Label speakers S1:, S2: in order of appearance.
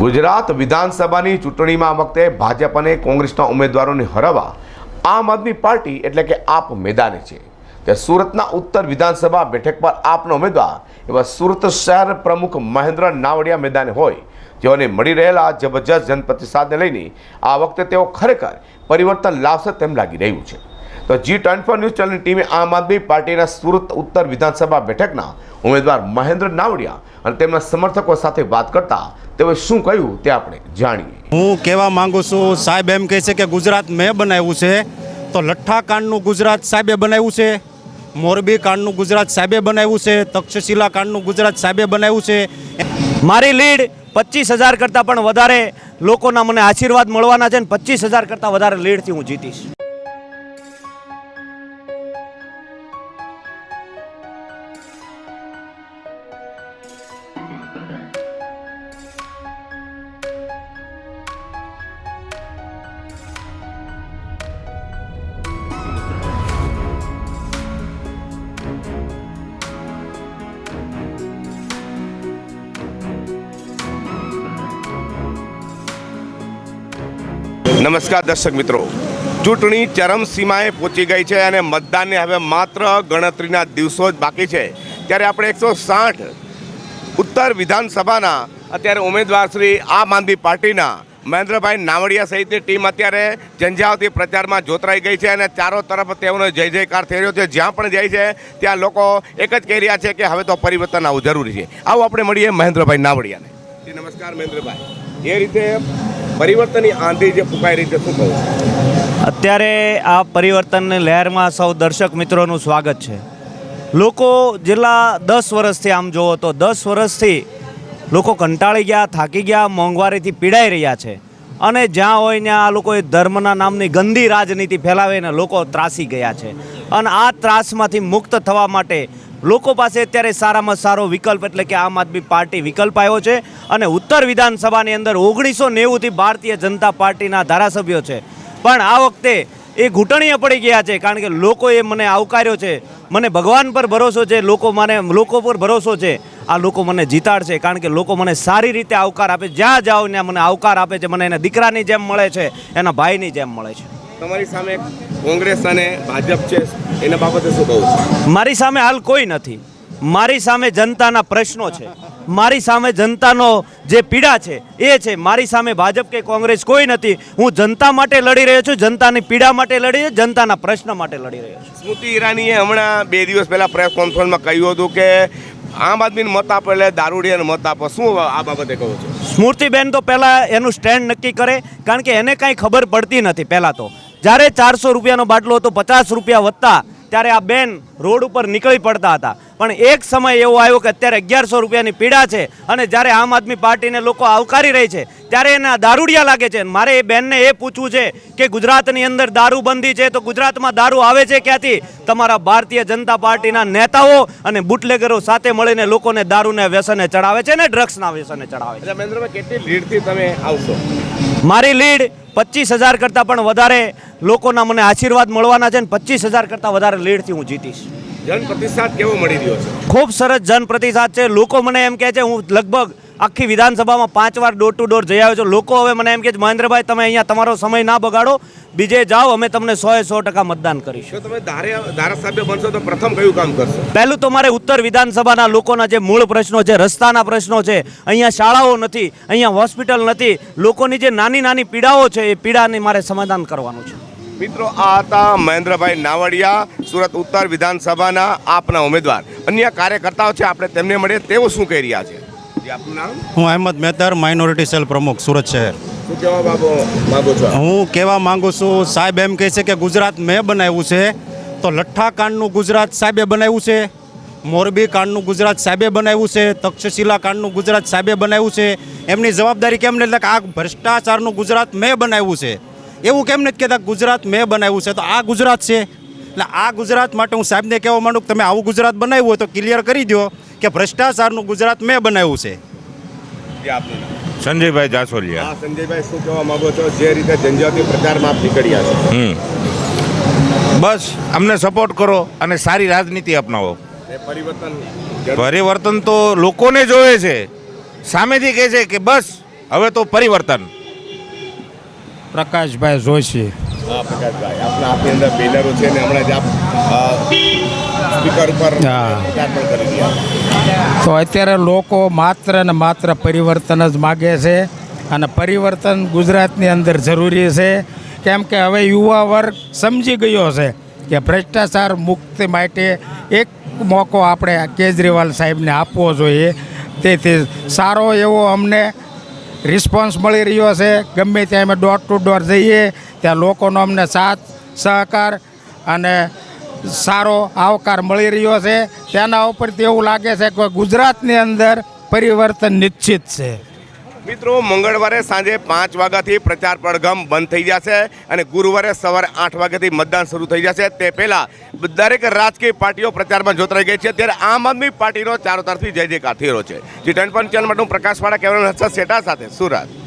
S1: ગુજરાત વિધાનસભાની ચૂંટણીમાં આ વખતે ભાજપ અને કોંગ્રેસના ઉમેદવારોને હરાવવા આમ આદમી પાર્ટી એટલે કે આપ મેદાને છે. તે સુરતના ઉત્તર વિધાનસભા બેઠક પર આપનો ઉમેદવાર એવા સુરત શહેર પ્રમુખ મહેન્દ્ર નાવડિયા મેદાને હોય. જેઓને મળી રહેલા જબરજસ્ત જનપ્રતિસાદને લઈને આ વખતે તેઓ ખરેખર પરિવર્તન લાવશે તેમ લાગી રહ્યું છે. તો જી ટ્વેન્ટી ન્યૂઝ ચેનલની ટીમે આમ આદમી પાર્ટીના સુરત ઉત્તર વિધાનસભા બેઠકના ઉમેદવાર મહેન્દ્ર નાવડિયા અને તેમના સમર્થકો સાથે વાત કરતા તેઓએ શું કહ્યું તે આપણે જાણીએ.
S2: હું કહેવા માંગુ છું, સાહેબ એમ કહે છે કે ગુજરાત મેં બનાવ્યું છે, તો લઠ્ઠા કાંડનું ગુજરાત સાહેબે બનાવ્યું છે, મોરબી કાંડનું ગુજરાત સાહેબે બનાવ્યું છે, તક્ષશિલા કાંડનું ગુજરાત સાહેબે બનાવ્યું છે.
S3: મારી લીડ પચીસ હજાર કરતાં પણ વધારે લોકોના મને આશીર્વાદ મળવાના છે ને પચીસ હજાર કરતાં વધારે લીડથી હું જીતીશ.
S1: નમસ્કાર દર્શક મિત્રો. ચૂંટણી ચરમસીમાએ પહોંચી ગઈ છે અને મતદાનને હવે માત્ર ગણતરીના દિવસો જ બાકી છે. ત્યારે આપણે એકસો સાઠ ઉત્તર વિધાનસભાના અત્યારે ઉમેદવાર શ્રી આમ આદમી પાર્ટીના મહેન્દ્રભાઈ નાવડિયા સહિતની ટીમ અત્યારે ઝંઝાવતી પ્રચારમાં જોતરાઈ ગઈ છે અને ચારો તરફ તેઓનો જય જયકાર થઈ રહ્યો છે. જ્યાં પણ જાય છે, ત્યાં લોકો એક જ કહી રહ્યા છે કે હવે તો પરિવર્તન આવવું જરૂરી છે. આવું આપણે મળીએ મહેન્દ્રભાઈ નાવડિયાને. નમસ્કાર મહેન્દ્રભાઈ. એ રીતે પરિવર્તનની આંધી જે ફૂંકાઈ રહી છે, શું કહું
S3: અત્યારે આ પરિવર્તનની લહેરમાં સૌ દર્શક મિત્રોનું સ્વાગત છે. લોકો જેટલા દસ વર્ષથી આમ જુઓ તો દસ વર્ષથી લોકો કંટાળી ગયા, થાકી ગયા, મોંઘવારીથી પીડાઈ રહ્યા છે. અને જ્યાં હોય ત્યાં આ લોકોએ ધર્મના નામની ગંદી રાજનીતિ ફેલાવીને લોકો ત્રાસી ગયા છે. અને આ ત્રાસમાંથી મુક્ત થવા માટે લોકો પાસે અત્યારે સારામાં સારો વિકલ્પ એટલે કે આમ આદમી પાર્ટી વિકલ્પ આવ્યો છે અને ઉત્તર વિધાનસભાની અંદર ઓગણીસો નેવુંથી ભારતીય જનતા પાર્ટીના ધારાસભ્યો છે. પણ આ વખતે એ ઘૂંટણીએ પડી ગયા છે કારણ કે લોકોએ મને આવકાર્યો છે. મને ભગવાન પર ભરોસો છે, લોકો મને, લોકો પર ભરોસો છે. આ લોકો મને જીતાડશે કારણ કે લોકો મને સારી રીતે આવકાર આપે જ્યાં જાઓ ત્યાં મને આવકાર આપે છે. મને એના દીકરાની જેમ મળે છે, એના ભાઈની જેમ મળે છે.
S1: તમારી સામે કોંગ્રેસ અને ભાજપ છે એના બાબતે શું કહું છું?
S3: મારી સામે હાલ કોઈ નથી. મારી સામે જનતાના પ્રશ્નો છે. મારી સામે જનતાનો જે પીડા છે એ છે મારી સામે ભાજપ કે કોંગ્રેસ કોઈ નથી. હું જનતા માટે લડી રહ્યો છું જનતાની પીડા માટે લડી રહ્યો જનતાના પ્રશ્ન માટે લડી રહ્યો છું.
S1: સ્મૃતિ ઈરાનીએ હમણાં બે દિવસ પહેલાં પ્રેસ કોન્ફરન્સમાં કહ્યું હતું કે આમ આદમીને મત આપો એટલે દારૂડિયાને મત આપો. શું આ બાબતે કહો છો?
S3: સ્મૃતિબેન તો પહેલાં એનું સ્ટેન્ડ નક્કી કરે કારણ કે એને કાંઈ ખબર પડતી નથી પહેલાં તો. જ્યારે ચારસો રૂપિયાનો બાટલો હતો, પચાસ રૂપિયા વધતા, ત્યારે આ બેન રોડ ઉપર નીકળી પડતા હતા. પણ એક સમય એવો આવ્યો કે અત્યારે અગિયારસો રૂપિયાની પીડા છે અને જ્યારે આમ આદમી પાર્ટીને લોકો આવકારી રહી છે, ત્યારે એના દારૂડિયા લાગે છે. મારે એ બેનને એ પૂછવું છે કે ગુજરાતની અંદર દારૂબંધી છે તો ગુજરાતમાં દારૂ આવે છે ક્યાંથી? તમારા ભારતીય જનતા પાર્ટીના નેતાઓ અને બુટલેગરો સાથે મળીને લોકોને દારૂને વ્યસને ચડાવે છે ને ડ્રગ્સના વ્યસને ચડાવે છે.
S1: કેટલી ભીડથી તમે આવશો?
S3: મારી લીડ પચીસ હજાર કરતાં પણ વધારે લોકોના મને આશીર્વાદ મળવાના છે ને પચીસ હજાર કરતાં વધારે લીડથી હું જીતીશ.
S1: જન પ્રતિસાદ કેવો મળી રહ્યો છે?
S3: ખૂબ સરસ જન પ્રતિસાદ છે. લોકો મને એમ કહે છે હું લગભગ આખી વિધાનસભામાં પાંચ વાર ડોર ટુ ડોર જઈ આવ્યો છું. લોકો હવે મને એમ કે મહેન્દ્રભાઈ તમે અહીંયા તમારો સમય ના બગાડો. બીજે જાઓ અમે તમને સો એ સો ટકા મતદાન કરીશું.
S1: તમે ધારાસભ્ય બનશો તો પ્રથમ કયું કામ કરશો?
S3: પહેલું તો મારે ઉત્તર વિધાનસભાના લોકોના જે મૂળ પ્રશ્નો છે રસ્તાના પ્રશ્નો છે અહીંયા શાળાઓ નથી અહીંયા હોસ્પિટલ નથી લોકોની જે નાની નાની પીડાઓ છે એ પીડાની મારે સમાધાન કરવાનું છે.
S1: મિત્રો આ હતા મહેન્દ્રભાઈ નાવડિયા સુરત ઉત્તર વિધાનસભાના આપના ઉમેદવાર. અન્ય કાર્યકર્તાઓ છે આપણે તેમને મળીએ તેઓ શું કહી રહ્યા છે? આપનું નામ?
S2: હું અહેમદ મહેતર માઇનોરિટી સેલ પ્રમુખ સુરત શહેર. હું કહેવા માંગુ છું સાહેબ એમ કહે છે કે ગુજરાત મેં બનાવ્યું છે તો લઠ્ઠા કાંડનું ગુજરાત સાહેબે બનાવ્યું છે મોરબી કાંડનું ગુજરાત સાહેબે બનાવ્યું છે તક્ષશિલા કાંડનું ગુજરાત સાહેબે બનાવ્યું છે એમની જવાબદારી કેમ નથી? કે આ ભ્રષ્ટાચારનું ગુજરાત મેં બનાવ્યું છે. એવું કેમ નથી કહેતા ગુજરાત મેં બનાવ્યું છે? તો આ ગુજરાત છે. એટલે આ ગુજરાત માટે હું સાહેબને કહેવા માંડું કે તમે આવું ગુજરાત બનાવ્યું હોય તો ક્લિયર કરી દો કે ભ્રષ્ટાચારનું ગુજરાત મેં બનાવ્યું છે.
S1: જી, આપનું નામ?
S4: સંજયભાઈ જાસોલિયા.
S1: હા સંજયભાઈ શું કહેવા માંગો છો? જે રીતે જનજાતિ પ્રચારમાં આપ નીકળ્યા છો.
S4: હમ. બસ અમને સપોર્ટ કરો અને સારી રાજનીતિ અપનાવો.
S1: પરિવર્તન
S4: પરિવર્તન તો લોકોને જોવે છે. સામેથી કહે છે કે બસ હવે તો પરિવર્તન.
S5: પ્રકાશભાઈ જોશી.
S1: હા પ્રકાશભાઈ. આપણા આપની અંદર બેનરો છે ને હમણાં જ આપ સ્પીકર ઉપર પ્રચાર પણ કરી રહ્યા
S5: તો અત્યારે લોકો માત્ર ને માત્ર પરિવર્તન જ માગે છે અને પરિવર્તન ગુજરાતની અંદર જરૂરી છે. કેમ કે હવે યુવા વર્ગ સમજી ગયો છે કે ભ્રષ્ટાચાર મુક્તિ માટે એક મોકો આપણે કેજરીવાલ સાહેબને આપવો જોઈએ. તેથી સારો એવો અમને રિસ્પોન્સ મળી રહ્યો છે. ગમે ત્યાં અમે ડોર ટુ ડોર જઈએ ત્યાં લોકોનો અમને સાથ, સહકાર અને સારો આવકાર મળી રહ્યો છે. તેના ઉપરથી એવું લાગે છે કે ગુજરાતની અંદર પરિવર્તન નિશ્ચિત છે.
S1: મિત્રો, મંગળવારે સાંજે પાંચ વાગ્યાથી પ્રચાર પડઘમ બંધ થઈ જશે અને ગુરુવારે સવારે આઠ વાગ્યાથી મતદાન શરૂ થઈ જશે. તે પહેલાં દરેક રાજકીય પાર્ટીઓ પ્રચારમાં જોતરાઈ ગઈ છે. ત્યારે આમ આદમી પાર્ટીનો ચારો તરફથી જય જયકાર થઈ છે. જી ટેન હું પ્રકાશવાળા કેવલ હર્ષદ શેઠા સાથે, સુરત.